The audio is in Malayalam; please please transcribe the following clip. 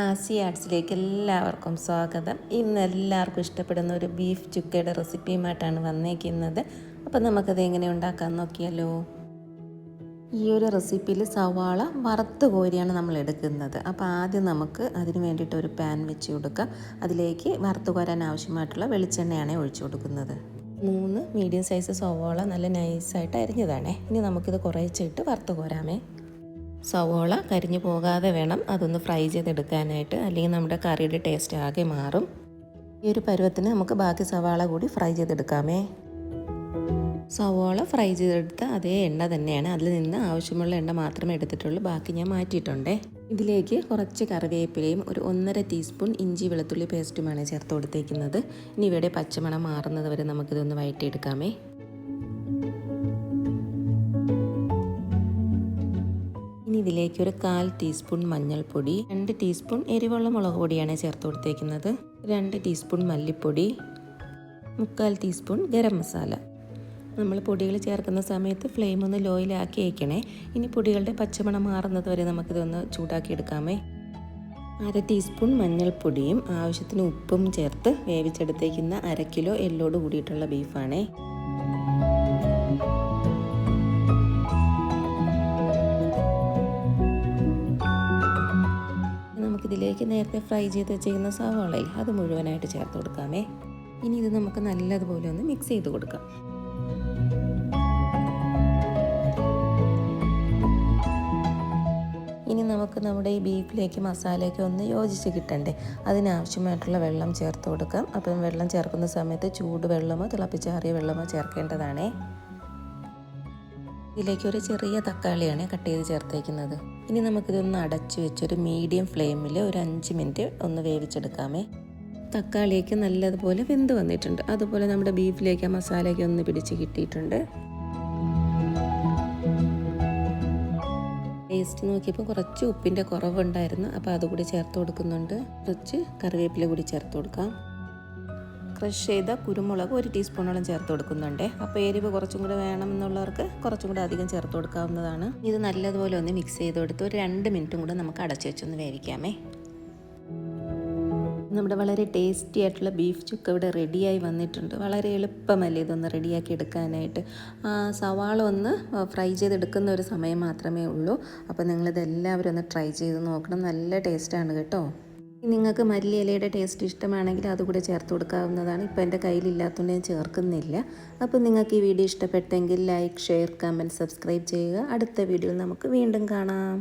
ആസി ആർട്സിലേക്ക് എല്ലാവർക്കും സ്വാഗതം. ഇന്ന് എല്ലാവർക്കും ഇഷ്ടപ്പെടുന്ന ഒരു ബീഫ് ചുക്കയുടെ റെസിപ്പിയുമായിട്ടാണ് വന്നേക്കുന്നത്. അപ്പം നമുക്കത് എങ്ങനെ ഉണ്ടാക്കാൻ നോക്കിയാലോ? ഈ ഒരു റെസിപ്പിയിൽ സവാള വറുത്ത് കോരിയാണ് നമ്മൾ എടുക്കുന്നത്. അപ്പോൾ ആദ്യം നമുക്ക് അതിന് വേണ്ടിയിട്ട് ഒരു പാൻ വെച്ച് കൊടുക്കുക അതിലേക്ക് വറുത്ത് കോരാൻ ആവശ്യമായിട്ടുള്ള വെളിച്ചെണ്ണയാണ് ഒഴിച്ചു കൊടുക്കുന്നത്. മൂന്ന് മീഡിയം സൈസ് സവാള നല്ല നൈസായിട്ട് അരിഞ്ഞതാണേ. ഇനി നമുക്കിത് കുറേച്ചിട്ട് വറുത്ത് കോരാമേ. സവോള കരിഞ്ഞു പോകാതെ വേണം അതൊന്ന് ഫ്രൈ ചെയ്തെടുക്കാനായിട്ട്. അല്ലെങ്കിൽ നമ്മുടെ കറിയുടെ ടേസ്റ്റ് ആകെ മാറും. ഈ ഒരു പരുവത്തിന് നമുക്ക് ബാക്കി സവാള കൂടി ഫ്രൈ ചെയ്തെടുക്കാമേ. സവോള ഫ്രൈ ചെയ്തെടുത്ത അതേ എണ്ണ തന്നെയാണ്. അതിൽ നിന്ന് ആവശ്യമുള്ള എണ്ണ മാത്രമേ എടുത്തിട്ടുള്ളൂ. ബാക്കി ഞാൻ മാറ്റിയിട്ടുണ്ടേ. ഇതിലേക്ക് കുറച്ച് കറിവേപ്പിലയും ഒരു ഒന്നര ടീസ്പൂൺ ഇഞ്ചി വെളുത്തുള്ളി പേസ്റ്റുമാണ് ചേർത്ത് കൊടുത്തേക്കുന്നത്. ഇനി ഇവിടെ പച്ചമണം മാറുന്നത് വരെ നമുക്കിതൊന്ന് വഴറ്റിയെടുക്കാമേ. ഇതിലേക്ക് ഒരു കാൽ ടീസ്പൂൺ മഞ്ഞൾപ്പൊടി രണ്ട് ടീസ്പൂൺ എരിവുള്ള മുളക് പൊടിയാണ് ചേർത്ത് കൊടുത്തേക്കുന്നത്. രണ്ട് ടീസ്പൂൺ മല്ലിപ്പൊടി മുക്കാൽ ടീസ്പൂൺ ഗരം മസാല. നമ്മൾ പൊടികൾ ചേർക്കുന്ന സമയത്ത് ഫ്ലെയിം ഒന്ന് ലോയിലാക്കി വയ്ക്കണേ ഇനി പൊടികളുടെ പച്ചമണം മാറുന്നത് വരെ നമുക്കിതൊന്ന് ചൂടാക്കി എടുക്കാമേ. അര ടീസ്പൂൺ മഞ്ഞൾപ്പൊടിയും ആവശ്യത്തിന് ഉപ്പും ചേർത്ത് വേവിച്ചെടുത്തേക്കുന്ന അര കിലോ എല്ലോട് കൂടിയിട്ടുള്ള ബീഫാണേ. നമുക്കിതിലേക്ക് നേരത്തെ ഫ്രൈ ചെയ്ത് വെച്ചിരിക്കുന്ന സവാളയിൽ അത് മുഴുവനായിട്ട് ചേർത്ത് കൊടുക്കാമേ. ഇനി ഇത് നമുക്ക് നല്ലതുപോലെ ഒന്ന് മിക്സ് ചെയ്ത് കൊടുക്കാം. ഇനി നമുക്ക് നമ്മുടെ ഈ ബീഫിലേക്ക് മസാലയൊക്കെ ഒന്ന് യോജിച്ച് കിട്ടണ്ടേ. അതിനാവശ്യമായിട്ടുള്ള വെള്ളം ചേർത്ത് കൊടുക്കാം. അപ്പം വെള്ളം ചേർക്കുന്ന സമയത്ത് ചൂട് വെള്ളമോ തിളപ്പിച്ചാറിയ വെള്ളമോ ചേർക്കേണ്ടതാണേ. ഇതിലേക്ക് ഒരു ചെറിയ തക്കാളിയാണ് കട്ട് ചെയ്ത് ചേർത്തേക്കുന്നത്. ഇനി നമുക്കിതൊന്ന് അടച്ചു ഒരു മീഡിയം ഫ്ലെയിമിൽ ഒരു അഞ്ച് മിനിറ്റ് ഒന്ന് വേവിച്ചെടുക്കാമേ. തക്കാളിയൊക്കെ നല്ലതുപോലെ വെന്ത് വന്നിട്ടുണ്ട്. അതുപോലെ നമ്മുടെ ബീഫിലേക്ക് ആ മസാലയൊക്കെ ഒന്ന് പിടിച്ച് കിട്ടിയിട്ടുണ്ട്. ടേസ്റ്റ് നോക്കിയപ്പോൾ കുറച്ച് ഉപ്പിന്റെ കുറവുണ്ടായിരുന്നു. അപ്പോൾ അതുകൂടി ചേർത്ത് കൊടുക്കുന്നുണ്ട്. കുറച്ച് കറിവേപ്പില കൂടി ചേർത്ത് കൊടുക്കാം. ക്രഷ് ചെയ്ത കുരുമുളക് ഒരു ടീസ്പൂണോളം ചേർത്ത് കൊടുക്കുന്നുണ്ട്. അപ്പോൾ എരിവ് കുറച്ചും കൂടെ വേണമെന്നുള്ളവർക്ക് കുറച്ചും കൂടെ അധികം ചേർത്ത് കൊടുക്കാവുന്നതാണ്. ഇത് നല്ലതുപോലെ ഒന്ന് മിക്സ് ചെയ്ത് കൊടുത്ത് ഒരു രണ്ട് മിനിറ്റും കൂടെ നമുക്ക് അടച്ചു വെച്ചൊന്ന് വേവിക്കാമേ. നമ്മുടെ വളരെ ടേസ്റ്റി ആയിട്ടുള്ള ബീഫ് ചുക്ക് ഇവിടെ റെഡിയായി വന്നിട്ടുണ്ട്. വളരെ എളുപ്പമല്ലേ ഇതൊന്ന് റെഡിയാക്കി എടുക്കാനായിട്ട്? സവാള ഒന്ന് ഫ്രൈ ചെയ്തെടുക്കുന്ന ഒരു സമയം മാത്രമേ ഉള്ളൂ. അപ്പോൾ നിങ്ങളിതെല്ലാവരും ഒന്ന് ട്രൈ ചെയ്ത് നോക്കണം. നല്ല ടേസ്റ്റാണ് കേട്ടോ. നിങ്ങൾക്ക് മല്ലി ഇലയുടെ ടേസ്റ്റ് ഇഷ്ടമാണെങ്കിൽ അതുകൂടെ ചേർത്ത് കൊടുക്കാവുന്നതാണ്. ഇപ്പോൾ എന്റെ കയ്യിലില്ലാത്തതുകൊണ്ട് ഞാൻ ചേർക്കുന്നില്ല. അപ്പോൾ നിങ്ങൾക്ക് ഈ വീഡിയോ ഇഷ്ടപ്പെട്ടെങ്കിൽ ലൈക്ക് ഷെയർ കമന്റ് സബ്സ്ക്രൈബ് ചെയ്യുക. അടുത്ത വീഡിയോയിൽ നമുക്ക് വീണ്ടും കാണാം.